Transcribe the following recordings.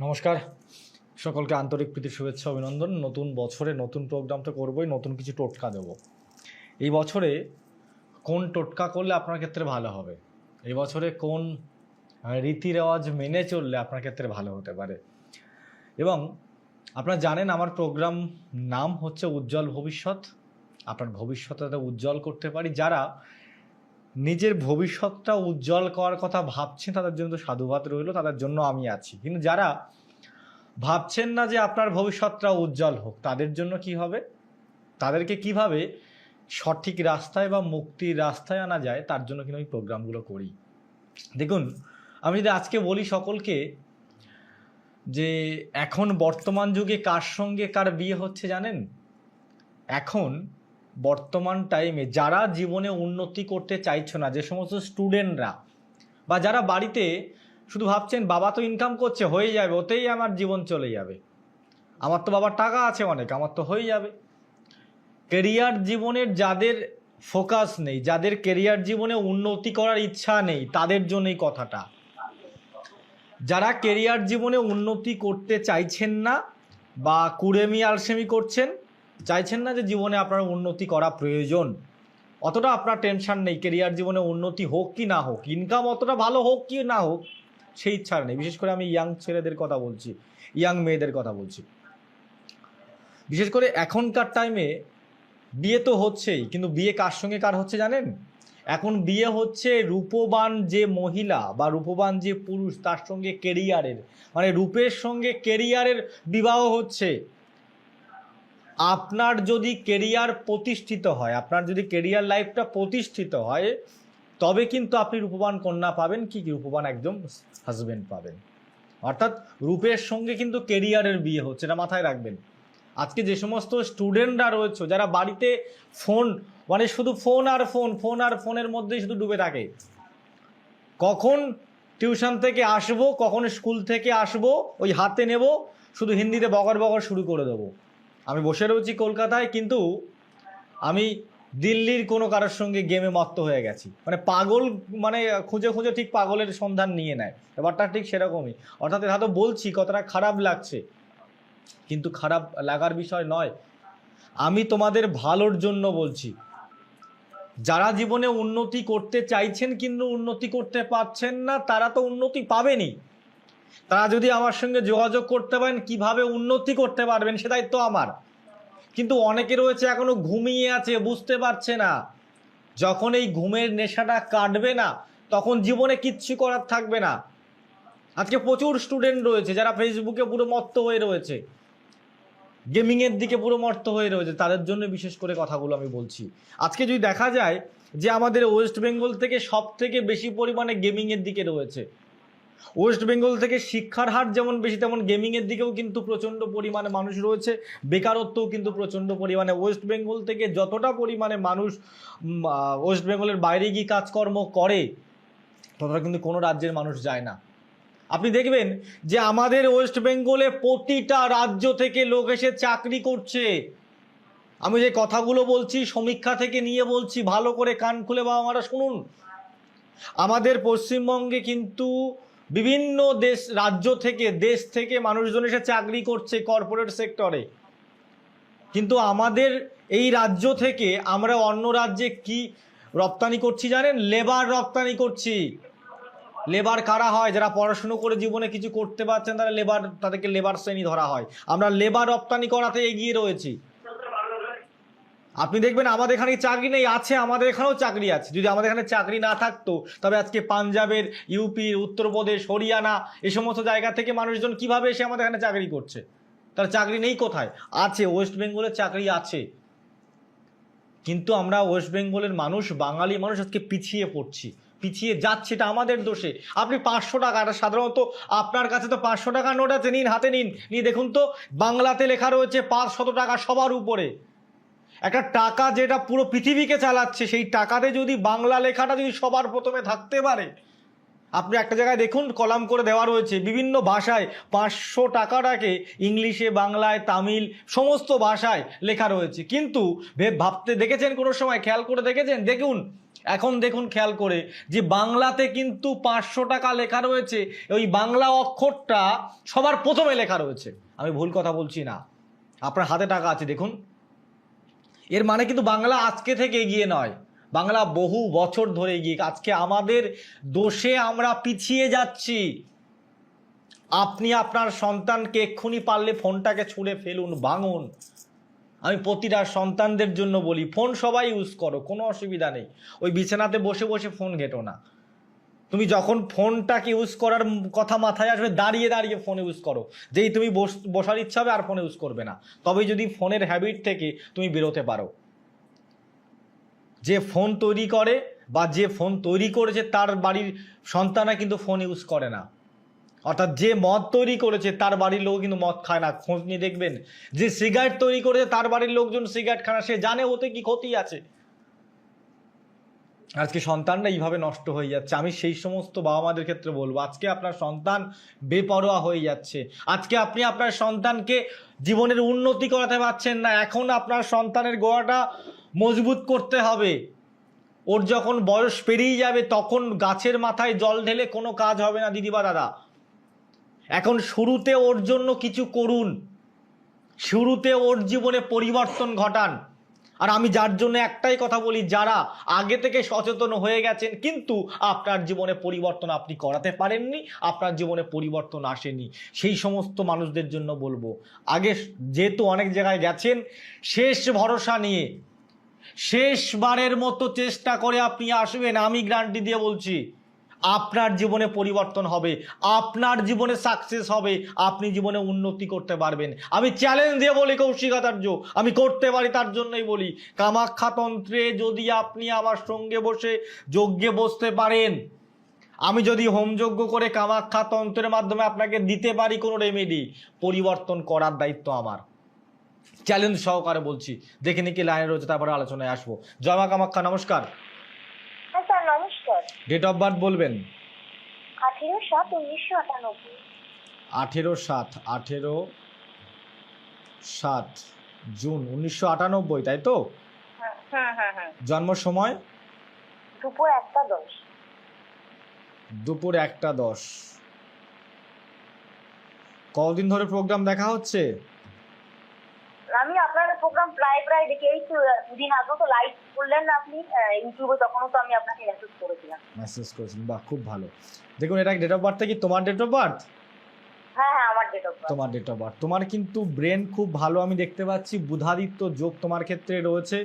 নমস্কার। সকলকে আন্তরিক প্রীতির শুভেচ্ছা, অভিনন্দন। নতুন বছরে নতুন প্রোগ্রাম তো করবোই, নতুন কিছু টোটকা দেবো। এই বছরে কোন টোটকা করলে আপনার ক্ষেত্রে ভালো হবে? এই বছরে কোন রীতি রেওয়াজ মেনে চললে আপনার ক্ষেত্রে ভালো হতে পারে? এবং আপনারা জানেন আমার প্রোগ্রাম নাম হচ্ছে উজ্জ্বল ভবিষ্যৎ। আপনার ভবিষ্যৎটা উজ্জ্বল করতে পারি, যারা নিজের ভবিষ্যৎটা উজ্জ্বল করার কথা ভাবছেন, তাদের জন্য তো সাধুবাদ রইল, তাদের জন্য আমি আছি। কিন্তু যারা ভাবছেন না যে আপনার ভবিষ্যৎটা উজ্জ্বল হোক, তাদের জন্য কি হবে? তাদেরকে কীভাবে সঠিক রাস্তায় বা মুক্তির রাস্তায় আনা যায়, তার জন্য কিন্তু আমি প্রোগ্রামগুলো করি। দেখুন, আমি যদি আজকে বলি সকলকে যে এখন বর্তমান যুগে কার সঙ্গে কার বিয়ে হচ্ছে জানেন? এখন বর্তমান টাইমে যারা জীবনে উন্নতি করতে চাইছো না, যে সমস্ত স্টুডেন্টরা বা যারা বাড়িতে শুধু ভাবছেন, বাবা তো ইনকাম করছে, হয়ে যাবে, ওতেই আমার জীবন চলে যাবে। আমার তো বাবার টাকা আছে অনেক, আমার তো হয়ে যাবে। কেরিয়ার জীবনের যাদের ফোকাস নেই, যাদের কেরিয়ার জীবনে উন্নতি করার ইচ্ছা নেই, তাদের জন্যই কথাটা। যারা কেরিয়ার জীবনে উন্নতি করতে চাইছেন না বা কুড়েমি আলসেমি করছেন চাইছেন না যে জীবনে আপনার উন্নতি করা প্রয়োজন। অতটা আপনার টেনশন নেই কেরিয়ার জীবনে উন্নতি হোক কি না হোক ইনকাম অতটা ভালো হোক কি না হোক, সেই ইচ্ছা নেই। বিশেষ করে আমি ইয়াং ছেলেদের কথা বলছি ইয়াং মেয়েদের কথা বলছি। বিশেষ করে এখনকার টাইমে বিয়ে তো হচ্ছেই, কিন্তু বিয়ে কার সঙ্গে কার হচ্ছে জানেন? এখন বিয়ে হচ্ছে রূপবান যে মহিলা বা রূপবান যে পুরুষ, তার সঙ্গে কেরিয়ারের মানে রূপের সঙ্গে কেরিয়ারের বিবাহ হচ্ছে। আপনার যদি কেরিয়ার প্রতিষ্ঠিত হয়, আপনার যদি কেরিয়ার লাইফটা প্রতিষ্ঠিত হয়, তবে কিন্তু আপনি রূপবান কন্যা পাবেন, কি কি? রূপবান একদম হাজবেন্ড পাবেন। অর্থাৎ রূপের সঙ্গে কিন্তু কেরিয়ারের বিয়ে হচ্ছে, এটা মাথায় রাখবেন। আজকে যে সমস্ত স্টুডেন্টরা রয়েছে, যারা বাড়িতে ফোন মানে শুধু ফোন আর ফোন ফোন আর ফোনের মধ্যেই শুধু ডুবে থাকে। কখন টিউশন থেকে আসব, কখন স্কুল থেকে আসব, ওই হাতে নেব, শুধু হিন্দিতে বগর বগর শুরু করে দেবো। আমি বসে রয়েছি কলকাতায়, কিন্তু আমি দিল্লির কোনো কারোর সঙ্গে গেমে মত্ত হয়ে গেছি। মানে পাগল মানে খুঁজে খুঁজে ঠিক পাগলের সন্ধান নিয়ে নেয়। ব্যাপারটা ঠিক সেরকমই। অর্থাৎ এটা তো বলছি, কতটা খারাপ লাগছে। কিন্তু খারাপ লাগার বিষয় নয়। আমি তোমাদের ভালোর জন্য বলছি। যারা জীবনে উন্নতি করতে চাইছেন, কিন্তু উন্নতি করতে পারছেন না, তারা তো উন্নতি পাবেনই। তারা যদি আমার সঙ্গে যোগাযোগ করতে পারেন, কীভাবে উন্নতি করতে পারবেন সে দায়িত্ব আমার। কিন্তু অনেকে রয়েছে এখনও ঘুমিয়ে আছে, বুঝতে পারছে না। যখন এই ঘুমের নেশাটা কাটবে না, তখন জীবনে কিচ্ছু করার থাকবে না। আজকে প্রচুর স্টুডেন্ট রয়েছে, যারা ফেসবুকে পুরো মত্ত হয়ে রয়েছে। গেমিংয়ের দিকে পুরো মর্ত হয়ে রয়েছে, তাদের জন্য বিশেষ করে কথাগুলো আমি বলছি। আজকে যদি দেখা যায় যে আমাদের ওয়েস্ট বেঙ্গল থেকে সব থেকে বেশি পরিমাণে গেমিংয়ের দিকে রয়েছে ওয়েস্ট বেঙ্গল থেকে শিক্ষার হার যেমন বেশি, তেমন গেমিংয়ের দিকেও কিন্তু প্রচণ্ড পরিমাণে মানুষ রয়েছে। বেকারত্বও কিন্তু প্রচণ্ড পরিমাণে। ওয়েস্ট বেঙ্গল থেকে যতটা পরিমাণে মানুষ ওয়েস্ট বেঙ্গলের বাইরে গিয়ে কাজকর্ম করে, ততটা কিন্তু কোনো রাজ্যের মানুষ যায় না। আপনি দেখবেন যে আমাদের ওয়েস্ট বেঙ্গলে প্রতিটা রাজ্য থেকে লোক এসে চাকরি করছে। আমি যে কথাগুলো বলছি, সমীক্ষা থেকে নিয়ে বলছি, ভালো করে কান খুলে বাবা মারা শুনুন। আমাদের পশ্চিমবঙ্গে কিন্তু বিভিন্ন দেশ, রাজ্য থেকে, দেশ থেকে মানুষজন এসে চাকরি করছে কর্পোরেট সেক্টরে কিন্তু আমাদের এই রাজ্য থেকে আমরা অন্য রাজ্যে কি রপ্তানি করছি জানেন? লেবার রপ্তানি করছি। লেবার কারা হয়? যারা পড়াশুনো করে জীবনে কিছু করতে পারছেন, তারা লেবার তাদেরকে লেবার শ্রেণি ধরা হয়। আমরা লেবার রপ্তানি করাতে এগিয়ে রয়েছি। আপনি দেখবেন আমাদের এখানে চাকরি নেই, আছে, আমাদের এখানেও চাকরি আছে। যদি আমাদের এখানে চাকরি না থাকতো, তবে আজকে পাঞ্জাবের ইউপি উত্তরপ্রদেশ, হরিয়ানা এই সমস্ত জায়গা থেকে মানুষজন কীভাবে এসে আমাদের এখানে চাকরি করছে? তার চাকরি নেই কোথায়? আছে, ওয়েস্ট বেঙ্গলে চাকরি আছে। কিন্তু আমরা ওয়েস্ট বেঙ্গলের মানুষ, বাঙালি মানুষ আজকে পিছিয়ে পড়ছি। পিছিয়ে যাচ্ছে এটা আমাদের দোষে। আপনি পাঁচশো টাকা, এটা সাধারণত আপনার কাছে তো পাঁচশো টাকা নোট আছে, নিন, হাতে নিন। নিয়ে দেখুন তো, বাংলাতে লেখা রয়েছে পাঁচশত টাকা সবার উপরে। একটা টাকা যেটা পুরো পৃথিবীকে চালাচ্ছে, সেই টাকাতে যদি বাংলা লেখাটা যদি সবার প্রথমে থাকতে পারে, আপনি একটা জায়গায় দেখুন, কলাম করে দেওয়া রয়েছে, বিভিন্ন ভাষায় পাঁচশো টাকাটাকে ইংলিশে, বাংলায়, তামিল, সমস্ত ভাষায় লেখা রয়েছে। কিন্তু ভাবতে দেখেছেন কোনো সময়, খেয়াল করে দেখেছেন? দেখুন, এখন দেখুন, খেয়াল করে যে বাংলাতে কিন্তু পাঁচশো টাকা লেখা রয়েছে, ওই বাংলা অক্ষরটা সবার প্রথমে লেখা রয়েছে। আমি ভুল কথা বলছি না। আপনার হাতে টাকা আছে, দেখুন। এর মানে কিন্তু বাংলা আজকে থেকে এগিয়ে নয়। বাংলা বহু বছর ধরে এগিয়ে, আজকে আমাদের দোষে আমরা পিছিয়ে যাচ্ছি। আপনি আপনার সন্তানকে এক্ষুনি পারলে ফোনটাকে ছুঁড়ে ফেলুন, ভাঙুন। আমি প্রতিটা সন্তানদের জন্য বলি, ফোন সবাই ইউজ করো, কোনো অসুবিধা নেই। ওই বিছানাতে বসে বসে ফোন ঘেটো না। তুমি যখন ফোনটাকে ইউজ করার কথা মাথায় আসবে, দাঁড়িয়ে দাঁড়িয়ে ফোন ইউজ করো। যেই তুমি বস- বসার ইচ্ছা হবে আর ফোন ইউজ করবে না। তবে যদি ফোনের হ্যাবিট থেকে তুমি বেরোতে পারো। যে ফোন তৈরি করে বা যে ফোন তৈরি করেছে তার বাড়ির সন্তানরা কিন্তু ফোন ইউজ করে না। অর্থাৎ যে মদ তৈরি করেছে তার বাড়ির লোক কিন্তু মদ খায় না। খোঁজ নিয়ে দেখবেন, যে সিগারেট তৈরি করেছে তার বাড়ির লোকজন সিগারেট খায় না। সে জানে ওতে কি ক্ষতি আছে। আজকে সন্তানরা এইভাবে নষ্ট হয়ে যাচ্ছে। আমি সেই সমস্ত বাবা মাদের ক্ষেত্রে বলব, আজকে আপনার সন্তান বেপরোয়া হয়ে যাচ্ছে। আজকে আপনি আপনার সন্তানকে জীবনের উন্নতি করাতে পারছেন না, এখন আপনার সন্তানের গোড়াটা মজবুত করতে হবে। ওর যখন বয়স পেরিয়ে যাবে, তখন গাছের মাথায় জল ঢেলে কোনো কাজ হবে না দিদি বা দাদা। এখন শুরুতে ওর জন্য কিছু করুন। শুরুতে ওর জীবনে পরিবর্তন ঘটান। আর আমি যার জন্য একটাই কথা বলি, যারা আগে থেকে সচেতন হয়ে গেছেন, কিন্তু আপনার জীবনে পরিবর্তন আপনি করাতে পারেননি, আপনার জীবনে পরিবর্তন আসেনি। সেই সমস্ত মানুষদের জন্য বলব, আগে যেহেতু অনেক জায়গায় গেছেন, শেষ ভরসা নিয়ে, শেষবারের মতো চেষ্টা করে আপনি আসবেন, আমি গ্যারান্টি দিয়ে বলছি। আপনার জীবনে পরিবর্তন হবে, আপনার জীবনে সাকসেস হবে, আপনি জীবনে উন্নতি করতে পারবেন। আমি চ্যালেঞ্জ দিয়ে বলি কৌশিকাচার্য আমি করতে পারি তার জন্যই বলি, কামাখ্যাতন্ত্রে যদি আপনি আমার সঙ্গে বসে যজ্ঞে বসতে পারেন, আমি যদি হোমযজ্ঞ করে কামাখ্যা তন্ত্রের মাধ্যমে আপনাকে দিতে পারি কোনো রেমেডি পরিবর্তন করার দায়িত্ব আমার। চ্যালেঞ্জ সহকারে বলছি, দেখে নিকি লাইনে রয়েছে, তারপরে আলোচনায় আসব। জয় মা নমস্কার। নমস্কার। ডেট অফ বার্থ বলবেন? আঠেরো সাত উনিশশো আটানব্বই। আঠেরো সাত আঠেরো সাত জুন উনিশশো আটানব্বই তাই তো? হ্যাঁ। হ্যাঁ হ্যাঁ হ্যাঁ। জন্ম সময়? দুপুর একটা দশ। দুপুর একটা দশ। কদিন ধরে প্রোগ্রাম দেখা হচ্ছে? প্রোগ্রাম প্রায় প্রায় দেখি এই তো দুদিন আগেও তো লাইভ করলেন না আপনি ইউটিউবে তখনও তো আমি আপনাকে মেসেজ করেছিলাম। মেসেজ করেছেন বাহ খুব ভালো। দেখুন এটা ডেট অফ বার্থটা কি তোমার বার্থ ডেট অফ বার্থ তোমার ডেট অফ বার্থ তোমার কিন্তু ব্রেন খুব ভালো আমি দেখতে পাচ্ছি বুধাদিত্য যোগ তোমার ক্ষেত্রে রয়েছে।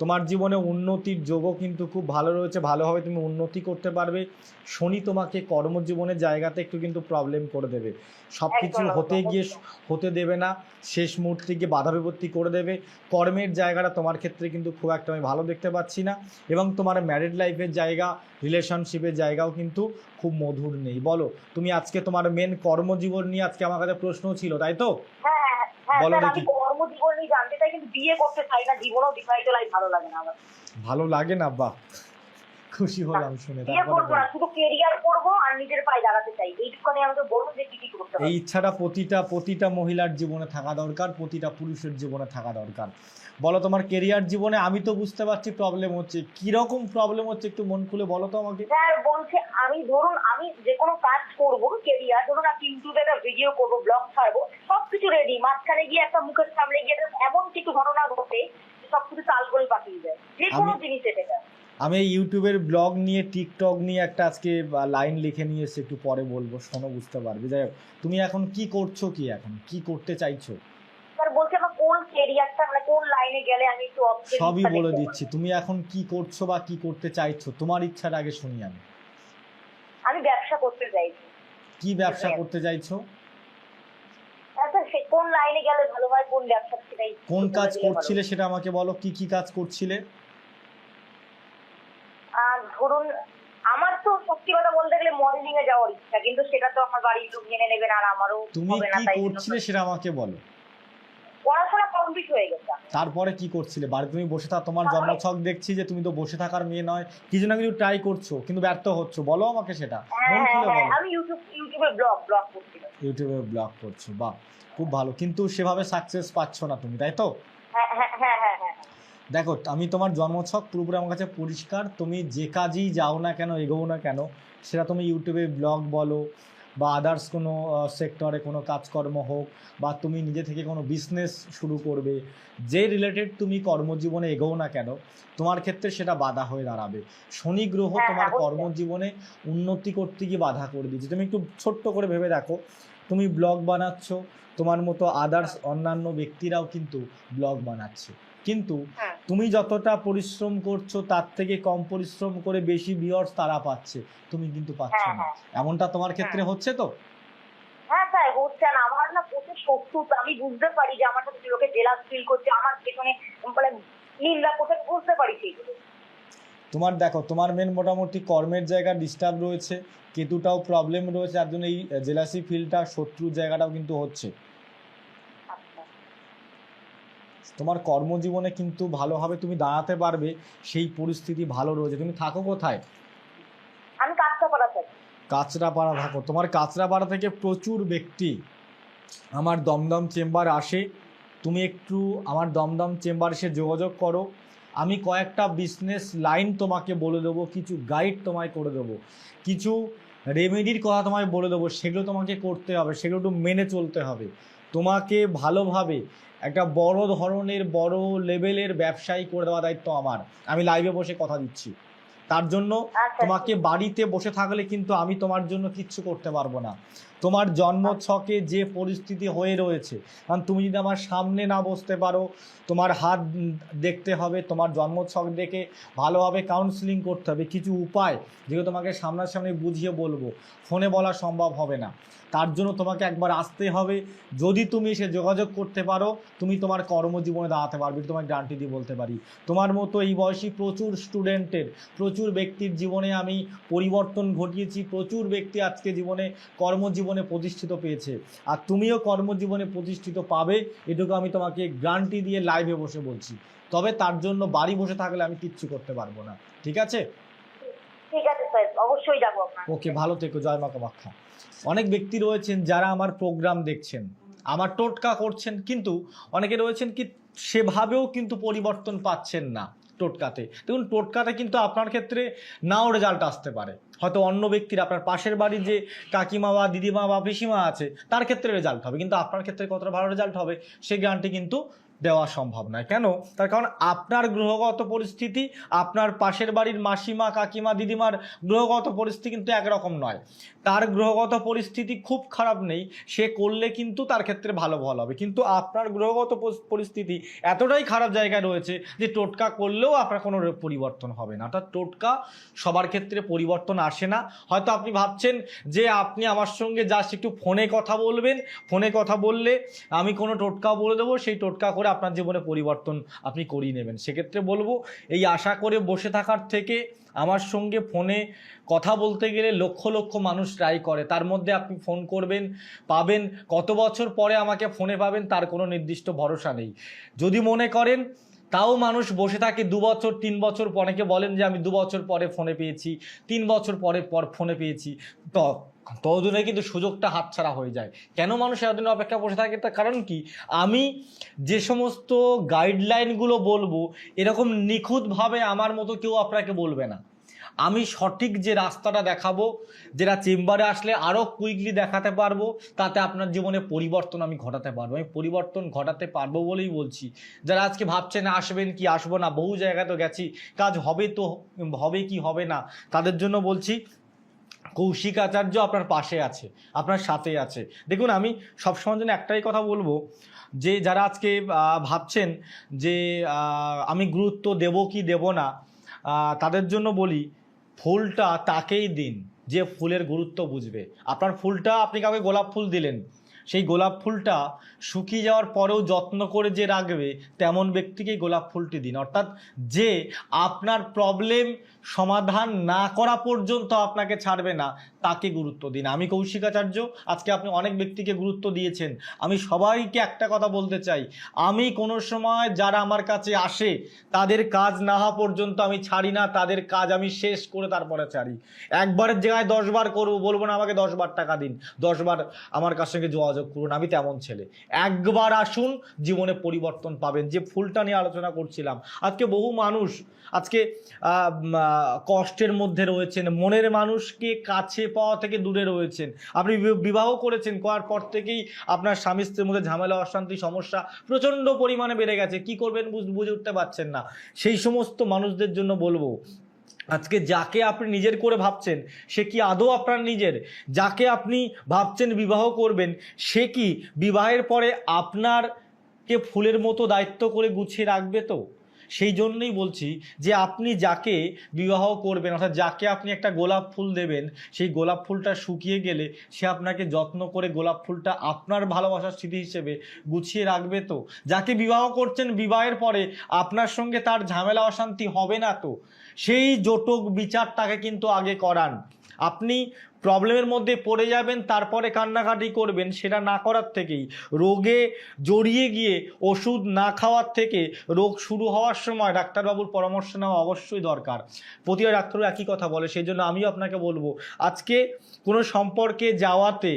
তোমার জীবনে উন্নতির যোগও কিন্তু খুব ভালো রয়েছে ভালোভাবে তুমি উন্নতি করতে পারবে। শনি তোমাকে কর্মজীবনের জায়গাতে একটু কিন্তু প্রবলেম করে দেবে। সব কিছু হতে গিয়ে হতে দেবে না শেষ মুহূর্তে গিয়ে বাধা বিপত্তি করে দেবে। কর্মের জায়গাটা তোমার ক্ষেত্রে কিন্তু খুব একটা আমি ভালো দেখতে পাচ্ছি না এবং তোমার ম্যারিড লাইফের জায়গা রিলেশনশিপের জায়গাও কিন্তু খুব মধুর নেই। বলো তুমি আজকে তোমার মেন কর্মজীবন নিয়ে আজকে আমার কাছে প্রশ্ন ছিল তাই তো? হ্যাঁ হ্যাঁ বলো দেখি। নিয়ে জানতে চাই কিন্তু বিয়ে করতে চাই না জীবনও বিবাহিত লাইফ ভালো লাগে না আমার। ভালো লাগে না বাহ। খুশি হলাম শুনে। শুধু কেরিয়ার করব আর নিজের পায়ে দাঁড়াতে চাই। এইটুকুনি আমাকে বলুন যে কি কি করতে এই ইচ্ছাটা প্রতিটা প্রতিটা মহিলার জীবনে থাকা দরকার প্রতিটা পুরুষের জীবনে থাকা দরকার। বলো তোমার কেরিয়ার জীবনে আমি তো বুঝতে পারছি প্রবলেম হচ্ছে। কি রকম প্রবলেম হচ্ছে একটু মন খুলে বলো তো আমাকে। স্যার বলছে আমি ধরুন আমি যে কোনো কাজ করব কেরিয়ার ধরুন আপনি ইউটিউবে একটা ভিডিও করব ব্লগ ছাড়বো সবকিছু রেডি মাঝখানে গিয়ে একটা মুখের সামনে গিয়ে এমন কিছু ঘটনা ঘটে যে সবকিছু তাল করে পাঠিয়ে যায়। যে কোনো জিনিস এটা আমি ইউটিউবের ব্লগ নিয়ে টিকটক নিয়ে একটা আজকে লাইন লিখে নিয়ে এসে একটু পরে বলব শোনো বুঝতে পারবে। যাই হোক তুমি এখন কি করছ কি এখন? কি করতে চাইছো? কোন কেরিয়ারটা মানে কোন লাইনে গেলে আমি একটু option সবই বলে দিচ্ছি। তুমি এখন কি করছ বা কি করতে চাইছো? তোমার ইচ্ছাটা আগে শুনি আমি। আমি ব্যবসা করতে চাইছি। কি ব্যবসা হ্যাঁ। করতে চাইছো? সে কোন লাইনে গেলে ভালো হয় কোন ব্যবসা সেটাই কোন কাজ। করছিলে সেটা আমাকে বলো। কি কি কাজ করছিলে? আর ধরুন আমার তো সত্যি কথা বলতে গেলে মডেলিং এ যাওয়ার ইচ্ছা কিন্তু সেটা তো আমার বাড়ির লোক মেনে নেবে না আর আমারও তুমি কি করছিলে সেটা আমাকে বলো। পড়াশোনা কমপ্লিট হয়ে গেছে। তারপরে কি করছিলে? বাড়িতে তুমি বসে থাক তোমার জন্মছক দেখছি যে তুমি তো বসে থাকার মেয়ে নয়। কিছু না কিছু ট্রাই করছ? কিন্তু ব্যর্থ হচ্ছ। বলো আমাকে সেটা। হ্যাঁ মন হ্যাঁ হ্যাঁ আমি ইউটিউব ইউটিউবে ব্লগ ব্লগ করছিলাম ইউটিউবে ব্লগ করছ। বাহ খুব ভালো। কিন্তু সেভাবে সাকসেস পাচ্ছ না তুমি তাই তো? হ্যাঁ হ্যাঁ হ্যাঁ হ্যাঁ হ্যাঁ। দেখো আমি তোমার জন্মছক পুরোপুরি আমার কাছে পরিষ্কার। তুমি যে কাজেই যাও না কেন এগোও না কেন সেটা তুমি ইউটিউবে ব্লগ বলো বা আদার্স কোনো সেক্টরে কোনো কাজকর্ম হোক বা তুমি নিজে থেকে কোনো বিজনেস শুরু করবে যে রিলেটেড তুমি কর্মজীবনে এগোও না কেন তোমার ক্ষেত্রে সেটা বাধা হয়ে দাঁড়াবে। শনি গ্রহ হ্যাঁ, তোমার কর্মজীবনে উন্নতি করতে গিয়ে বাধা করে দিচ্ছে তুমি একটু ছোট্ট করে ভেবে দেখো তুমি ব্লগ বানাচ্ছ তোমার মতো আদার্স অন্যান্য ব্যক্তিরাও কিন্তু ব্লগ বানাচ্ছে। কিন্তু হ্যাঁ। তুমি যতটা পরিশ্রম করছ তার থেকে কম পরিশ্রম করে বেশি ভিউয়ার্স তারা পাচ্ছে। তুমি কিন্তু পাচ্ছ হ্যাঁ না। হ্যাঁ। এমনটা তোমার ক্ষেত্রে হচ্ছে তো? হ্যাঁ স্যার হচ্ছে। আর আমার না প্রচুর শত্রুতা আমি বুঝতে পারি যে আমার সাথে লোকে জেলাস ফিল করছে আমার পেছনে মানে নিন্দা করছে বুঝতে পারি সেইগুলো। তোমার দেখো তোমার মেন মোটামুটি কর্মের জায়গা ডিস্টার্ব রয়েছে কেতুটাও প্রবলেম রয়েছে যার জন্য এই জেলাসি ফিলটা শত্রুর জায়গাটাও কিন্তু হচ্ছে আচ্ছা তোমার কর্মজীবনে কিন্তু ভালোভাবে তুমি দাঁড়াতে পারবে সেই পরিস্থিতি ভালো রয়েছে। তুমি থাকো কোথায়? আমি কাঁচরাপাড়া থাকো। তোমার কাঁচরাপাড়া থেকে প্রচুর ব্যক্তি আমার দমদম চেম্বার আসে। তুমি একটু আমার দমদম চেম্বার এসে যোগাযোগ করো। আমি কয়েকটা বিজনেস লাইন তোমাকে বলে দেবো কিছু গাইড তোমায় করে দেবো কিছু রেমেডির কথা তোমায় বলে দেবো সেগুলো তোমাকে করতে হবে সেগুলো একটু মেনে চলতে হবে। তোমাকে ভালোভাবে একটা বড় ধরনের বড় লেভেলের ব্যবসায়ী করে দেওয়া দায়িত্ব আমার। আমি লাইভে বসে কথা দিচ্ছি। তার জন্য আচ্ছা তোমাকে বাড়িতে বসে থাকলে কিন্তু আমি তোমার জন্য কিচ্ছু করতে পারব না। তোমার জন্ম ছকে যে পরিস্থিতি হয়ে রয়েছে, কারণ তুমি যদি আমার সামনে না বসতে পারো, তোমার হাত দেখতে হবে, তোমার জন্ম ছক দেখে ভালোভাবে কাউন্সিলিং করতে হবে। কিছু উপায় যেগুলো তোমাকে সামনাসামনি বুঝিয়ে বলব, ফোনে বলা সম্ভব হবে না। তার জন্য তোমাকে একবার আসতে হবে। যদি তুমি এসে যোগাযোগ করতে পারো, তুমি তোমার কর্মজীবনে দাঁড়াতে পারবে তোমায় গ্যারান্টি দিয়ে বলতে পারি। তোমার মতো এই বয়সী প্রচুর স্টুডেন্টের প্রচুর ব্যক্তির জীবনে আমি পরিবর্তন ঘটিয়েছি, প্রচুর ব্যক্তি আজকে জীবনে কর্মজীবনে প্রতিষ্ঠিত পেয়েছে। আর তুমিও কর্মজীবনে প্রতিষ্ঠিত পাবে এটুকু আমি তোমাকে গ্যারান্টি দিয়ে লাইভে বসে বলছি। তবে তার জন্য বাড়ি বসে থাকলে আমি কিচ্ছু করতে পারব না। ঠিক আছে? ঠিক আছে স্যার অবশ্যই যাব ওকে ভালো থেকো জয় মা কামাখ্যা অনেক ব্যক্তি রয়েছেন যারা আমার প্রোগ্রাম দেখছেন আমার টোটকা করছেন কিন্তু অনেকে রয়েছেন কি সেভাবেও কিন্তু পরিবর্তন পাচ্ছেন না টোটকাতে। দেখুন টোটকাতে কিন্তু আপনার ক্ষেত্রে নাও রেজাল্ট আসতে পারে। হয়তো অন্য ব্যক্তির, আপনার পাশের বাড়ির যে কাকিমা বা দিদিমা বা পিসিমা আছে, তার ক্ষেত্রে রেজাল্ট হবে। কিন্তু আপনার ক্ষেত্রে কতটা ভালো রেজাল্ট হবে সেই গ্যারান্টি কিন্তু দেওয়া সম্ভব নয়। কেন? তার কারণ আপনার গ্রহগত পরিস্থিতি, আপনার পাশের বাড়ির মাসিমা, কাকিমা, দিদিমার গ্রহগত পরিস্থিতি কিন্তু একরকম নয়। তার গ্রহগত পরিস্থিতি খুব খারাপ নেই, সে করলে কিন্তু তার ক্ষেত্রে ভালো ফল হবে। কিন্তু আপনার গ্রহগত পরিস্থিতি এতটাই খারাপ জায়গায় রয়েছে যে টোটকা করলেও আপনার কোনো পরিবর্তন হবে না। অর্থাৎ টোটকা সবার ক্ষেত্রে পরিবর্তন আসে না। হয়তো আপনি ভাবছেন যে আপনি আমার সঙ্গে জাস্ট একটু ফোনে কথা বলবেন। ফোনে কথা বললে আমি কোনো টোটকা বলে দেবো, সেই টোটকা করে আপনার জীবনে পরিবর্তন আপনি করিয়ে নেবেন। সেক্ষেত্রে বলব, এই আশা করে বসে থাকার থেকে আমার সঙ্গে ফোনে কথা বলতে গেলে লক্ষ লক্ষ মানুষ ট্রাই করে। তার মধ্যে আপনি ফোন করবেন, পাবেন, কত বছর পরে আমাকে ফোনে পাবেন তার কোনো নির্দিষ্ট ভরসা নেই। যদি মনে করেন, তাও মানুষ বসে থাকে দু বছর, তিন বছর, অনেকে বলেন যে আমি দু বছর পরে ফোনে পেয়েছি, তিন বছর পরে পর ফোনে পেয়েছি। তো ততদিনে কিন্তু সুযোগটা হাতছাড়া হয়ে যায়। কেন মানুষ এতদিন অপেক্ষা বসে থাকে? তার কারণ কি? আমি যে সমস্ত গাইডলাইনগুলো বলব, এরকম নিখুঁতভাবে আমার মতো কেউ আপনাকে বলবে না। আমি সঠিক যে রাস্তাটা দেখাবো, যেটা চেম্বারে আসলে আরও কুইকলি দেখাতে পারব, তাতে আপনার জীবনে পরিবর্তন আমি ঘটাতে পারব। আমি পরিবর্তন ঘটাতে পারব বলেই বলছি। যারা আজকে ভাবছেন আসবেন কি, আসব না, বহু জায়গায় তো গেছি, কাজ হবে তো, হবে কি, হবে না, তাদের জন্য বলছি কৌশিক আচার্য আপনার পাশে আছে, আপনার সাথে আছে। দেখুন, আমি সবসময় জন্য একটাই কথা বলব, যে যারা আজকে ভাবছেন যে আমি গুরুত্ব দেব কি দেব না তাদের জন্য বলি, ফুলটা তাকেই দিন, যে ফুলের গুরুত্ব বুঝবে। আপনার ফুলটা, আপনি কাউকে গোলাপ ফুল দিলেন, সেই গোলাপ ফুলটা শুকিয়ে যাওয়ার পরেও যত্ন করে যে রাখবে, তেমন ব্যক্তিকেই গোলাপ ফুলটি দিন। অর্থাৎ যে আপনার প্রবলেম সমাধান না করা পর্যন্ত আপনাকে ছাড়বে না। তাকে গুরুত্ব দিন। আমি কৌশিকাচার্য, আজকে আপনি অনেক ব্যক্তিকে গুরুত্ব দিয়েছেন। আমি সবাইকে একটা কথা বলতে চাই। আমি কোনো সময় যারা আমার কাছে আসে, তাদের কাজ না হওয়া পর্যন্ত আমি ছাড়ি না, তাদের কাজ আমি শেষ করে তারপরে ছাড়ি। একবারের জায়গায় দশবার করব, বলব না আমাকে দশবার টাকা দিন, দশবার আমার কাছ সঙ্গে যোগাযোগ করুন, আমি তেমন ছেলে। একবার আসুন, জীবনে পরিবর্তন পাবেন। যে ফুলটা নিয়ে আলোচনা করছিলাম, আজকে বহু মানুষ, আজকে কষ্টের মধ্যে রয়েছেন, মনের মানুষকে কাছে পাওয়া থেকে দূরে রয়েছেন। আপনি বিবাহ করেছেন, করার পর থেকেই আপনার স্বামী স্ত্রীর মধ্যে ঝামেলা, অশান্তি, সমস্যা প্রচণ্ড পরিমাণে বেড়ে গেছে। কি করবেন বুঝে উঠতে পারছেন না। সেই সমস্ত মানুষদের জন্য বলব, আজকে যাকে আপনি নিজের করে ভাবছেন, সে কি আদৌ আপনার নিজের? যাকে আপনি ভাবছেন বিবাহ করবেন, সে কি বিবাহের পরে আপনার কে ফুলের মতো দায়িত্ব করে গুছিয়ে রাখবে তো? সেই জন্যই বলছি যে আপনি যাকে বিবাহ করবেন, অর্থাৎ যাকে আপনি একটা গোলাপ ফুল দেবেন, সেই গোলাপ ফুলটা শুকিয়ে গেলে সে আপনাকে যত্ন করে গোলাপ ফুলটা আপনার ভালোবাসার স্মৃতি হিসেবে গুছিয়ে রাখবে তো? যাকে বিবাহ করছেন বিবাহের পরে আপনার সঙ্গে তার ঝামেলা অশান্তি হবে না তো? সেই জটক বিচারটাকে কিন্তু আগে করান। আপনি প্রবলেমের মধ্যে পড়ে যাবেন, তারপরে কান্নাকাটি করবেন, সেটা না করার থেকেই। রোগে জড়িয়ে গিয়ে ওষুধ না খাওয়ার থেকে রোগ শুরু হওয়ার সময় ডাক্তারবাবুর পরামর্শ নেওয়া অবশ্যই দরকার। প্রতিটা ডাক্তারও একই কথা বলে সেই জন্য আমিও আপনাকে বলব, আজকে কোনো সম্পর্কে যাওয়াতে,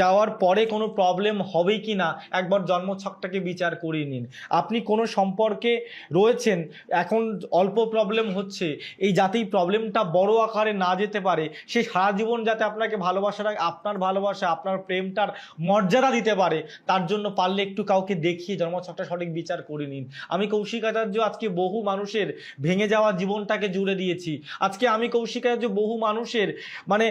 যাওয়ার পরে কোনো প্রবলেম হবে কি না, একবার জন্মছকটাকে বিচার করিয়ে নিন। আপনি কোনো সম্পর্কে রয়েছেন, এখন অল্প প্রবলেম হচ্ছে, এই যাতেই প্রবলেমটা বড় আকারে না যেতে পারে, সে সারা জীবন যাতে আপনাকে ভালোবাসাটা, আপনার ভালোবাসা, আপনার প্রেমটার মর্যাদা দিতে পারে, তার জন্য পারলে একটু কাউকে দেখিয়ে জন্মছকটা সঠিক বিচার করে নিন। আমি কৌশিক আচার্য আজকে বহু মানুষের ভেঙে যাওয়া জীবনটাকে জুড়ে দিয়েছি। আজকে আমি কৌশিক আচার্য বহু মানুষের মানে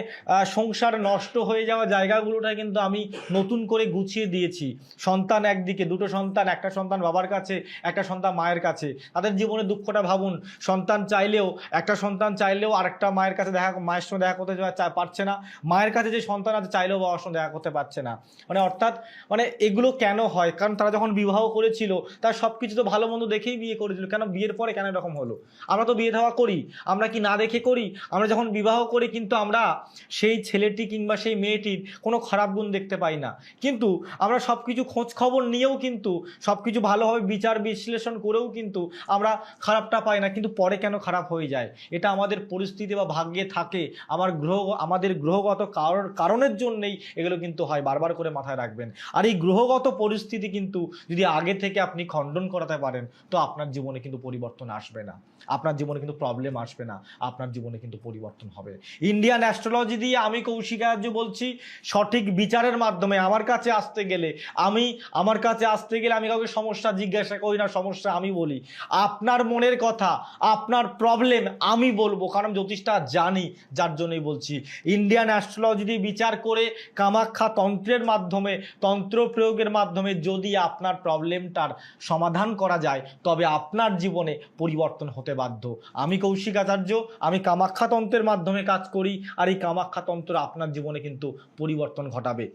সংসার নষ্ট হয়ে যাওয়া জায়গাগুলোটা কিন্তু আমি নতুন করে গুছিয়ে দিয়েছি। সন্তান একদিকে, দুটো সন্তান, একটা সন্তান বাবার কাছে, একটা সন্তান মায়ের কাছে। তাদের জীবনে দুঃখটা ভাবুন, সন্তান চাইলেও, একটা সন্তান চাইলেও আরেকটা মায়ের কাছে দেখা, মায়ের সঙ্গে দেখা করতে পারছে না। মায়ের কাছে যে সন্তান আছে চাইলেও বাবার সঙ্গে দেখা করতে পারছে না। মানে অর্থাৎ মানে এগুলো কেন হয়? কারণ তারা যখন বিবাহ করেছিল, তার সব কিছু তো ভালো মন্দ দেখেই বিয়ে করেছিল। কেন বিয়ের পরে কেন এরকম হলো? আমরা তো বিয়ে দেওয়া করি, আমরা কি না দেখে করি? আমরা যখন বিবাহ করি কিন্তু আমরা সেই ছেলেটি কিংবা সেই মেয়েটির কোনো খারাপ গুণ দেখতে পাই না। কিন্তু আমরা সব কিছু খোঁজ খবর নিয়েও কিন্তু সব কিছু ভালোভাবে বিচার বিশ্লেষণ করেও কিন্তু আমরা খারাপটা পাই না। কিন্তু পরে কেন খারাপ হয়ে যায়? এটা আমাদের পরিস্থিতি বা ভাগ্যে থাকে। আমার গ্রহ, আমাদের গ্রহগত কারণ কারণের জন্যেই এগুলো কিন্তু হয়। বারবার করে মাথায় রাখবেন। আর এই গ্রহগত পরিস্থিতি কিন্তু যদি আগে থেকে আপনি খণ্ডন করাতে পারেন, তো আপনার জীবনে কিন্তু পরিবর্তন আসবে না। আপনার জীবনে কিন্তু প্রবলেম আসবে না। আপনার জীবনে কিন্তু পরিবর্তন হবে। ইন্ডিয়ান অ্যাস্ট্রোলজি দিয়ে আমি কৌশিকার্য বলছি, সঠিক বিচারের মাধ্যমে আমার কাছে আসতে গেলে, আমি আমার কাছে আসতে গেলে আমি কাউকে সমস্যা জিজ্ঞাসা করি না, সমস্যা আমি বলি। আপনার মনের কথা, আপনার প্রবলেম আমি বলব, কারণ জ্যোতিষটা জানি, যার জন্যই বলছি। ইন্ডিয়ান অ্যাস্ট্রোলজি বিচার করে কামাখ্যা তন্ত্রের মাধ্যমে তন্ত্র প্রয়োগের মাধ্যমে যদি আপনার প্রবলেমটার সমাধান করা যায় তবে আপনার জীবনে পরিবর্তন হতে বাধ্য। আমি কৌশিক আচার্য আমি কামাখ্যা তন্ত্রের মাধ্যমে কাজ করি আর এই কামাখ্যা তন্ত্র আপনার জীবনে কিন্তু পরিবর্তন ঘটাবে।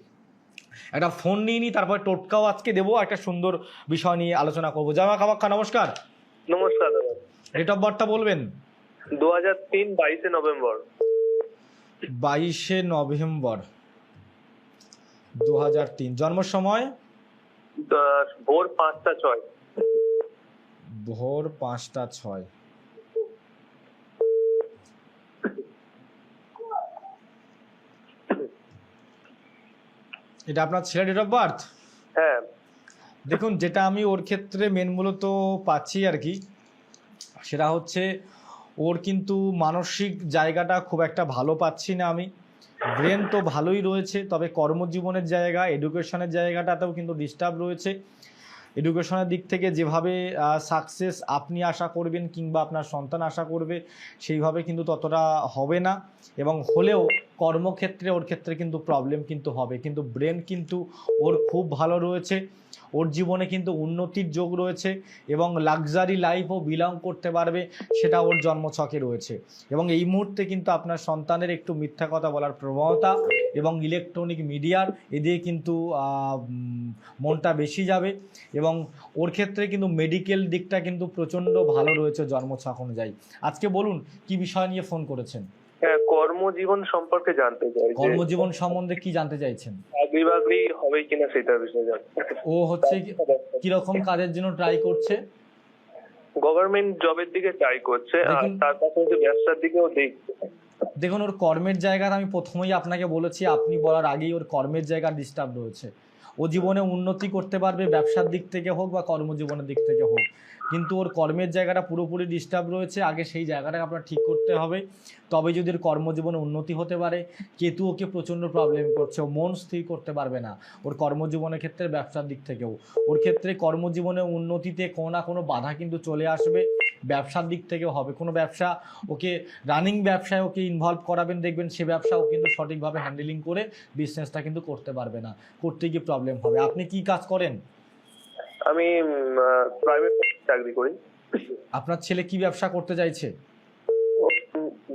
একটা ফোন নিয়ে নিই তারপরে টোটকাও আজকে দেবো একটা সুন্দর বিষয় নিয়ে আলোচনা করব। জামা কামাখ্যা নমস্কার। নমস্কার ডেট অফ বার্থটা বলবেন? দু হাজার তিন বাইশে নভেম্বর। বাইশে নভেম্বর দু হাজার তিন। জন্ম সময়? ভোর পাঁচটা ছয়। ভোর পাঁচটা ছয়। এটা আপনার ছেলে ডেট অফ বার্থ হ্যাঁ। দেখুন যেটা আমি ওর ক্ষেত্রে মেন মূলত পাচ্ছি আর কি সেটা হচ্ছে ওর কিন্তু মানসিক জায়গাটা খুব একটা ভালো পাচ্ছি না আমি। ব্রেন তো ভালোই রয়েছে, তবে কর্মজীবনের জায়গা এডুকেশনের জায়গাটাতেও কিন্তু ডিস্টার্ব রয়েছে। এডুকেশনের দিক থেকে যেভাবে সাকসেস আপনি আশা করবেন কিংবা আপনার সন্তান আশা করবে, সেইভাবে কিন্তু ততটা হবে না। এবং হলেও কর্মক্ষেত্রে, ওর ক্ষেত্রে কিন্তু প্রবলেম কিন্তু হবে। কিন্তু ব্রেন কিন্তু ওর খুব ভালো রয়েছে। ওর জীবনে কিন্তু উন্নতির যোগ রয়েছে এবং লাক্সারি লাইফও বিলং করতে পারবে, সেটা ওর জন্মছকে রয়েছে। এবং এই মুহূর্তে কিন্তু আপনার সন্তানের একটু মিথ্যা কথা বলার প্রবণতা এবং ইলেকট্রনিক মিডিয়ার এদিকে কিন্তু মনটা বেশি যাবে এবং ওর ক্ষেত্রে কিন্তু মেডিকেল দিকটা কিন্তু প্রচণ্ড ভালো রয়েছে জন্মছক অনুযায়ী। আজকে বলুন, কি বিষয় নিয়ে ফোন করেছেন? কর্মজীবন সম্পর্কে জানতে চাই কর্মজীবন সম্বন্ধে কি জানতে চাইছেন? চাকরি বাকরি হবে কিনা সেটা বিষয়ে জানতে ও হচ্ছে কি- কীরকম কাজের জন্য ট্রাই করছে? গভর্নমেন্ট জবের দিকে ট্রাই করছে আর তার পাশাপাশি ব্যবসার দিকেও দেখছে। দেখুন ওর কর্মের জায়গার আমি প্রথমেই আপনাকে বলেছি আপনি বলার আগেই ওর কর্মের জায়গা ডিস্টার্ব রয়েছে। ও জীবনে উন্নতি করতে পারবে, ব্যবসার দিক থেকে হোক বা কর্মজীবনের দিক থেকে হোক। কিন্তু ওর কর্মের জায়গাটা পুরোপুরি ডিস্টার্ব রয়েছে, আগে সেই জায়গাটাকে আপনার ঠিক করতে হবে। তবে যদি ওর কর্মজীবনে উন্নতি হতে পারে, কেতু ওকে প্রচণ্ড প্রবলেম করছে, ও মন স্থির করতে পারবে না ওর কর্মজীবনের ক্ষেত্রে, ব্যবসার দিক থেকেও। ওর ক্ষেত্রে কর্মজীবনে উন্নতিতে কোনো না কোনো বাধা কিন্তু চলে আসবে, ব্যবসার দিক থেকেও হবে। কোনো ব্যবসা, ওকে রানিং ব্যবসায় ওকে ইনভলভ করাবেন, দেখবেন সে ব্যবসাও কিন্তু সঠিকভাবে হ্যান্ডেলিং করে বিজনেসটা কিন্তু করতে পারবে না। করতে গিয়ে প্রবলেম হবে। আপনি কি কাজ করেন? আমি প্রাইভেট চাকরি করি। আপনার ছেলে কি ব্যবসা করতে চাইছে?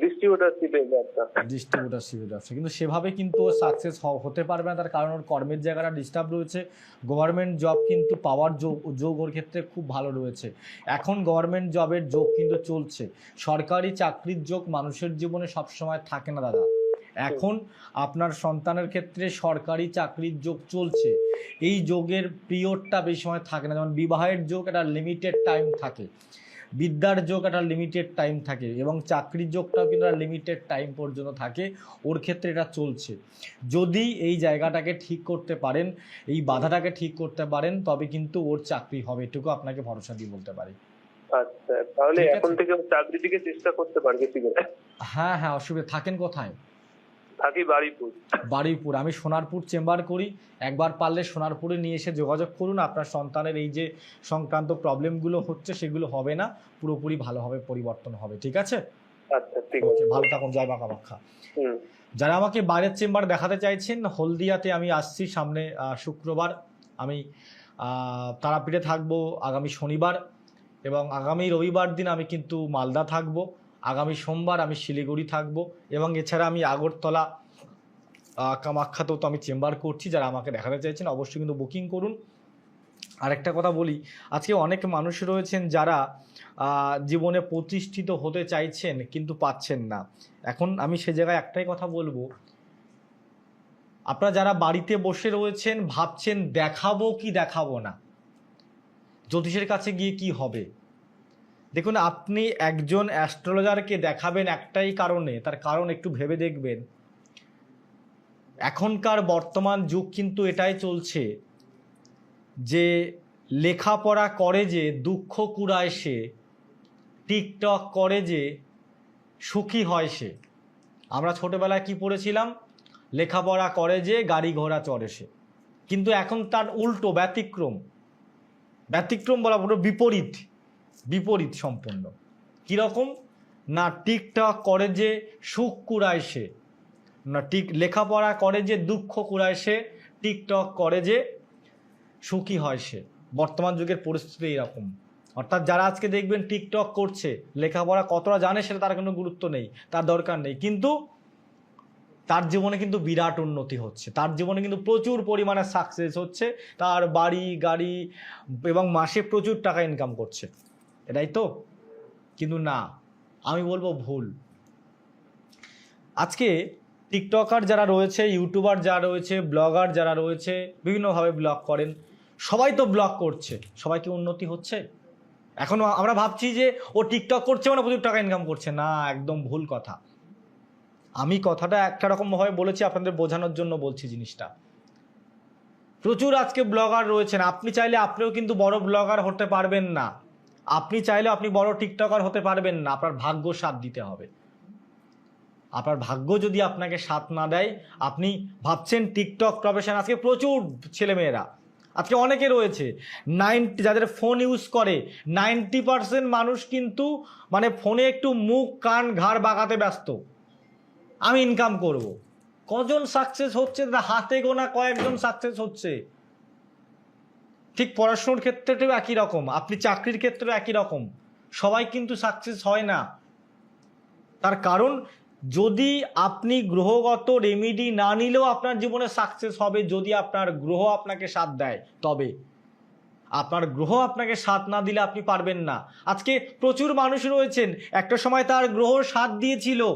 ডিস্ট্রিবিউটারশিপের ব্যবসা। ডিস্ট্রিবিউটারশিপের ব্যবসা। কিন্তু সেভাবে কিন্তু সাকসেস হতে পারবে না তার কারণ ওর কর্মের জায়গাটা ডিস্টার্ব রয়েছে। গভর্নমেন্ট জব কিন্তু পাওয়ার যোগ যোগ ওর ক্ষেত্রে খুব ভালো রয়েছে। এখন গভর্নমেন্ট জবের যোগ কিন্তু চলছে। সরকারি চাকরির যোগ মানুষের জীবনে সবসময় থাকে না দাদা। এখন আপনার সন্তানের ক্ষেত্রে সরকারি চাকরির যোগ চলছে। এই যোগের পিরিয়ডটা বেশি সময় থাকে না। যেমন বিবাহের যোগ একটা লিমিটেড টাইম থাকে। বিদ্যার যোগ একটা লিমিটেড টাইম থাকে এবং চাকরির যোগটাও কিন্তু একটা লিমিটেড টাইম পর্যন্ত থাকে। ওর ক্ষেত্রে এটা চলছে। যদি এই জায়গাটাকে ঠিক করতে পারেন এই বাধাটাকে ঠিক করতে পারেন তবে কিন্তু ওর চাকরি হবে। এটুকু আপনাকে ভরসা দিয়ে বলতে পারি। আচ্ছা তাহলে এখন থেকে চাকরির দিকে চেষ্টা করতে পারবে হ্যাঁ হ্যাঁ অসুবিধা। থাকেন কোথায়? থাকি বাড়িপুর। বারুইপুর আমি সোনারপুর চেম্বার করি। একবার পারলে সোনারপুরে নিয়ে এসে যোগাযোগ করুন। আপনার সন্তানের এই যে সংক্রান্ত প্রবলেমগুলো হচ্ছে সেগুলো হবে না। পুরোপুরি ভালোভাবে পরিবর্তন হবে। ঠিক আছে? আচ্ছা ঠিক আছে। ভালো থাকুন। জয় মা কামাখ্যা। যারা আমাকে বাইরের চেম্বার দেখাতে চাইছেন হলদিয়াতে আমি আসছি সামনে শুক্রবার। আমি তারাপীঠে থাকব আগামী শনিবার এবং আগামী রবিবার দিন আমি কিন্তু মালদা থাকব। আগামী সোমবার আমি শিলিগুড়ি থাকব এবং এছাড়া আমি আগরতলা কামাখ্যাতেও তো আমি চেম্বার করছি, যারা আমাকে দেখাতে চাইছেন অবশ্যই কিন্তু বুকিং করুন। আরেকটা কথা বলি, আজকে অনেক মানুষ রয়েছেন যারা জীবনে প্রতিষ্ঠিত হতে চাইছেন কিন্তু পাচ্ছেন না। এখন আমি সে জায়গায় একটাই কথা বলব, আপনারা যারা বাড়িতে বসে রয়েছেন ভাবছেন দেখাবো কি দেখাবো না, জ্যোতিষের কাছে গিয়ে কি হবে? দেখুন, আপনি একজন অ্যাস্ট্রোলজারকে দেখাবেন একটাই কারণে, তার কারণ একটু ভেবে দেখবেন। এখনকার বর্তমান যুগ কিন্তু এটাই চলছে যে লেখাপড়া করে যে, দুঃখ কুড়ায় সে, টিকটক করে যে, সুখী হয় সে। আমরা ছোটবেলায় কি পড়েছিলাম? লেখাপড়া করে যে, গাড়ি ঘোড়া চড়ে সে। কিন্তু এখন তার উল্টো ব্যতিক্রম। ব্যতিক্রম বলা পুরো বিপরীত। বিপরীত সম্পূর্ণ কীরকম? না টিকটক করে যে সুখ কুড়ায় সে। না টিক, লেখাপড়া করে যে দুঃখ কুড়ায় সে, টিকটক করে যে সুখী হয় সে। বর্তমান যুগের পরিস্থিতি এরকম অর্থাৎ যারা আজকে দেখবেন টিকটক করছে, লেখাপড়া কতটা জানে সেটা তার কোনো গুরুত্ব নেই, তার দরকার নেই। কিন্তু তার জীবনে কিন্তু বিরাট উন্নতি হচ্ছে। তার জীবনে কিন্তু প্রচুর পরিমাণে সাকসেস হচ্ছে। তার বাড়ি, গাড়ি এবং মাসে প্রচুর টাকা ইনকাম করছে। এটাই তো। কিন্তু না, আমি বলব ভুল। আজকে টিকটকার যারা রয়েছে, ইউটিউবার যারা রয়েছে, ব্লগার যারা রয়েছে, বিভিন্নভাবে ব্লগ করেন, সবাই তো ব্লগ করছে, সবাই কি উন্নতি হচ্ছে? এখনও আমরা ভাবছি যে ও টিকটক করছে মানে প্রচুর টাকা ইনকাম করছে। না, একদম ভুল কথা। আমি কথাটা একটা রকমভাবে বলেছি, আপনাদের বোঝানোর জন্য বলছি জিনিসটা। প্রচুর আজকে ব্লগার রয়েছেন, আপনি চাইলে আপনিও কিন্তু বড় ব্লগার হতে পারবেন না। আপনি চাইলে আপনি বড় টিকটকার হতে পারবেন না, আপনার ভাগ্য সাথ দিতে হবে। আপনার ভাগ্য যদি আপনাকে সাথ না দেয়, আপনি ভাবছেন টিকটক প্রফেশন আজকে প্রচুর ছেলেমেয়েরা, আজকে অনেকে রয়েছে। নাইনটি যাদের ফোন ইউজ করে, নাইনটি পার্সেন্ট মানুষ কিন্তু মানে ফোনে একটু মুখ, কান, ঘাড় বাগাতে ব্যস্ত। আমি ইনকাম করব। কজন সাকসেস হচ্ছে? হাতে গোনা কয়েকজন সাকসেস হচ্ছে। ঠিক পড়াশোনার ক্ষেত্রেও একই রকম, আপনি চাকরির ক্ষেত্রেও একই রকম। সবাই কিন্তু সাকসেস হয় না। তার কারণ, যদি আপনি গ্রহগত রেমিডি না নিলেও আপনার জীবনে সাকসেস হবে, যদি আপনার গ্রহ আপনাকে সাথ দেয়, তবে। আপনার গ্রহ আপনাকে সাথ না দিলে আপনি পারবেন না। আজকে প্রচুর মানুষ রয়েছেন, একটা সময় তার গ্রহ সাথ দিয়েছিল।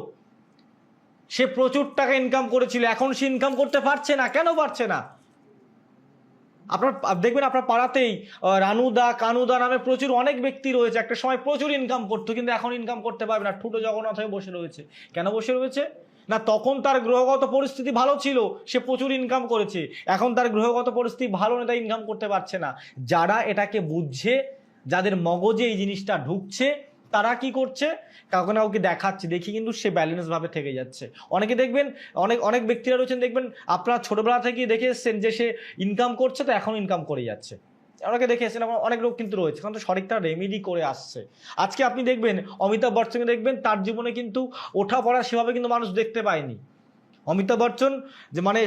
সে প্রচুর টাকা ইনকাম করেছিল, এখন সে ইনকাম করতে পারছে না, কেন পারছে না? আপনার দেখবেন আপনার পাড়াতেই রানুদা, কানুদা নামে প্রচুর অনেক ব্যক্তি রয়েছে। একটা সময় প্রচুর ইনকাম করতো, কিন্তু এখন ইনকাম করতে পারবে না। ঠুটো জগন্নাথ হয়ে বসে রয়েছে। কেন বসে রয়েছে? না, তখন তার গ্রহগত পরিস্থিতি ভালো ছিল। সে প্রচুর ইনকাম করেছে। এখন তার গ্রহগত পরিস্থিতি ভালো না তাই ইনকাম করতে পারছে না। যারা এটাকে বুঝছে, যাদের মগজে এই জিনিসটা ঢুকছে তারা কি করছে? কাউকে না কাউকে দেখাচ্ছে, দেখি কিন্তু সে ব্যালেন্স ভাবে থেকে যাচ্ছে। অনেকে দেখবেন, অনেক অনেক ব্যক্তিরা রয়েছেন, দেখবেন আপনারা ছোটবেলা থেকে দেখে এসছেন যে সে ইনকাম করছে, তো এখন ইনকাম করে যাচ্ছে। অনেকে দেখে এসেছেন আমার অনেক লোক কিন্তু রয়েছে। কারণ তো সঠিকটা রেমেডি করে আসছে। আজকে আপনি দেখবেন, অমিতাভ বচ্চনকে দেখবেন, তার জীবনে কিন্তু ওঠা পড়া সেভাবে কিন্তু মানুষ দেখতে পায়নি। অমিতাভ বচ্চন, যে মানে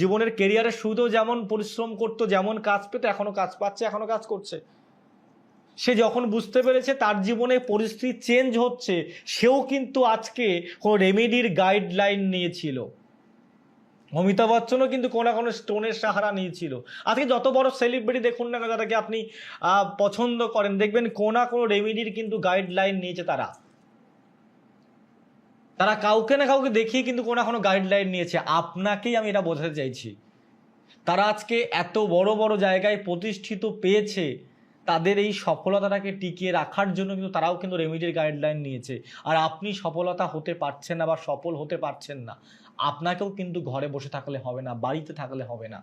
জীবনের কেরিয়ারের শুরুতেও যেমন পরিশ্রম করতো, যেমন কাজ পেতো এখনও কাজ পাচ্ছে এখনও কাজ করছে। সে যখন বুঝতে পেরেছে তার জীবনে পরিস্থিতি চেঞ্জ হচ্ছে, সেও কিন্তু আজকে কোনো রেমেডির গাইডলাইন নিয়েছিল। অমিতাভ বচ্চনও কিন্তু কোনো কোনো স্টোনের সাহারা নিয়েছিল। আজকে যত বড় সেলিব্রিটি দেখুন না তাদেরকে আপনি পছন্দ করেন, দেখবেন কোনো কোনো রেমেডির কিন্তু গাইডলাইন নিয়েছে তারা। তারা কাউকে না কাউকে দেখিয়ে কিন্তু কোনো কোনো গাইডলাইন নিয়েছে। আপনাকেই আমি এটা বোঝাতে চাইছি। তারা আজকে এত বড় বড় জায়গায় প্রতিষ্ঠিত পেয়েছে তাদের এই সফলতাটাকে টিকিয়ে রাখার জন্য কিন্তু তারাও কিন্তু রেমিডির গাইডলাইন নিয়েছে। আর আপনি সফলতা হতে পারছেন না বা সফল হতে পারছেন না, আপনাকেও কিন্তু ঘরে বসে থাকলে হবে না, বাড়িতে থাকলে হবে না।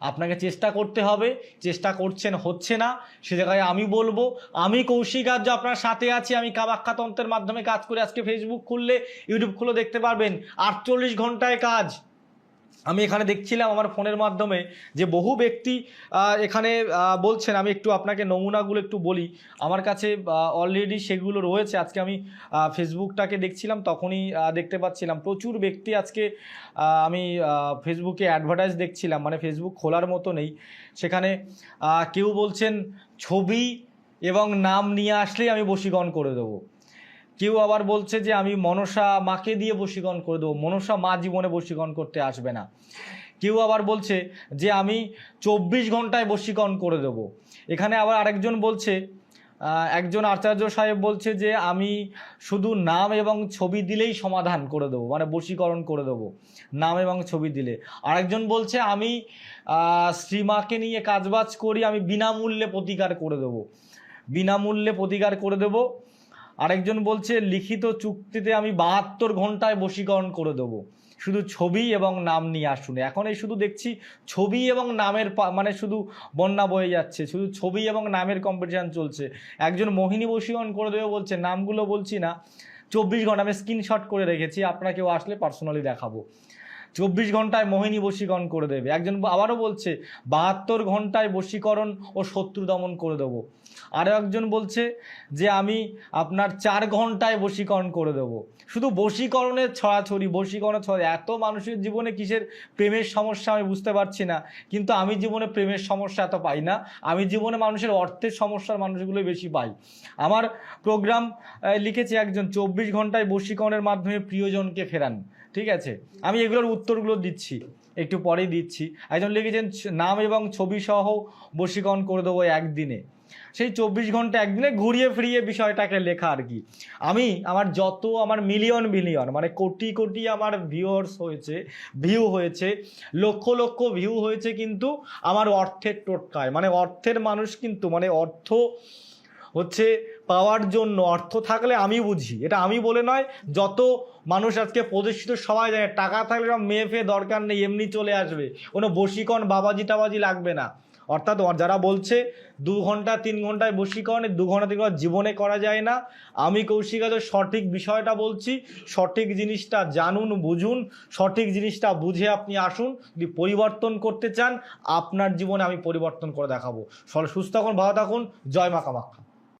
আপনাকে চেষ্টা করতে হবে, চেষ্টা করছেন, হচ্ছে না, সে জায়গায় আমি বলব, আমি কৌশিক আর্য আপনার সাথে আছি, আমি কামাখ্যা তন্ত্রের মাধ্যমে কাজ করে আজকে ফেসবুক খুললে ইউটিউব খুলে দেখতে পারবেন, আটচল্লিশ ঘন্টায় কাজ। আমি এখানে দেখছিলাম আমার ফোনের মাধ্যমে যে বহু ব্যক্তি এখানে বলছেন, আমি একটু আপনাকে নমুনাগুলো একটু বলি। আমার কাছে অলরেডি সেগুলো রয়েছে। আজকে আমি ফেসবুকটাকে দেখছিলাম, তখনই দেখতে পাচ্ছিলাম। প্রচুর ব্যক্তি আজকে আমি ফেসবুকে অ্যাডভার্টাইজ দেখছিলাম। মানে ফেসবুক খোলার মতো নেই। সেখানে কেউ বলছেন, ছবি এবং নাম নিয়ে আসলেই আমি বশীকরণ করে দেবো। কেউ আবার বলছে যে আমি মনসা মাকে দিয়ে বশীকরণ করে দেবো, মনসা মা জীবনে বশীকরণ করতে আসবে না। কেউ আবার বলছে যে আমি চব্বিশ ঘন্টায় বশীকরণ করে দেবো। এখানে আবার আরেকজন বলছে একজন আচার্য সাহেব বলছে যে আমি শুধু নাম এবং ছবি দিলেই সমাধান করে দেবো মানে বশীকরণ করে দেবো, নাম এবং ছবি দিলে। আরেকজন বলছে আমি শ্রীমাকে নিয়ে কাজবাজ করি, আমি বিনামূল্যে প্রতিকার করে দেবো। বিনামূল্যে প্রতিকার করে দেবো। আরেকজন বলছে, লিখিত চুক্তিতে আমি বাহাত্তর ঘন্টায় বশীকরণ করে দেবো। শুধু ছবি এবং নাম নিয়ে আসুন। এখন এই শুধু দেখছি ছবি এবং নামের মানে শুধু বন্যা বয়ে যাচ্ছে, শুধু ছবি এবং নামের কম্পিটিশন চলছে। একজন মোহিনী বশীকরণ করে দেবে বলছে, নামগুলো বলছি না, চব্বিশ ঘণ্টা আমি স্ক্রিনশট করে রেখেছি, আপনারা কেউ আসলে পার্সোনালি দেখাবো। চব্বিশ ঘন্টায় মোহিনী বশীকরণ করে দেবে। একজন আবারও বলছে, বাহাত্তর ঘন্টায় বশীকরণ ও শত্রু দমন করে দেবো। আরও একজন বলছে যে আমি আপনার চার ঘন্টায় বশীকরণ করে দেবো। শুধু বশীকরণের ছড়াছড়ি, বশীকরণের ছড়া এত মানুষের জীবনে কিসের প্রেমের সমস্যা আমি বুঝতে পারছি না। কিন্তু আমি জীবনে প্রেমের সমস্যা এত পাই না। আমি জীবনে মানুষের অর্থের সমস্যার মানুষগুলোই বেশি পাই। আমার প্রোগ্রাম লিখেছে একজন, চব্বিশ ঘন্টায় বশীকরণের মাধ্যমে প্রিয়জনকে ফেরান। ঠিক আছে? আমি এগুলোর উত্তরগুলো দিচ্ছি। একটু পরেই দিচ্ছি। একজন লিখেছেন, নাম এবং ছবি সহ বশীকরণ করে দেবো একদিনে। সেই চব্বিশ ঘণ্টা একদিনে ঘুরিয়ে ফিরিয়ে বিষয়টাকে লেখা আর কি। আমি আমার যত আমার মিলিয়ন মিলিয়ন মানে কোটি কোটি আমার ভিউয়ার্স হয়েছে ভিউ হয়েছে, লক্ষ লক্ষ ভিউ হয়েছে কিন্তু আমার অর্থের টোটকায় মানে অর্থের মানুষ কিন্তু মানে অর্থ হচ্ছে পাওয়ার জন্য, অর্থ থাকলে আমি বুঝি। এটা আমি বলে নয়, যত মানুষ আজকে প্রতিষ্ঠিত সবাই জানে, টাকা থাকলে সব মেয়ে ফেয়ে দরকার নেই, এমনি চলে আসবে। কোনো বশীকরণ বাবাজি টাবাজি লাগবে না। অর্থাৎ যারা বলছে দু ঘণ্টা, তিন ঘন্টায় বশীকরণ দু ঘণ্টা, তিন ঘণ্টা জীবনে করা যায় না। আমি কৌশিক আজ সঠিক বিষয়টা বলছি, সঠিক জিনিসটা জানুন, বুঝুন, সঠিক জিনিসটা বুঝে আপনি আসুন, যদি পরিবর্তন করতে চান, আপনার জীবনে আমি পরিবর্তন করে দেখাবো। সুস্থ থাকুন, ভালো থাকুন, জয় মা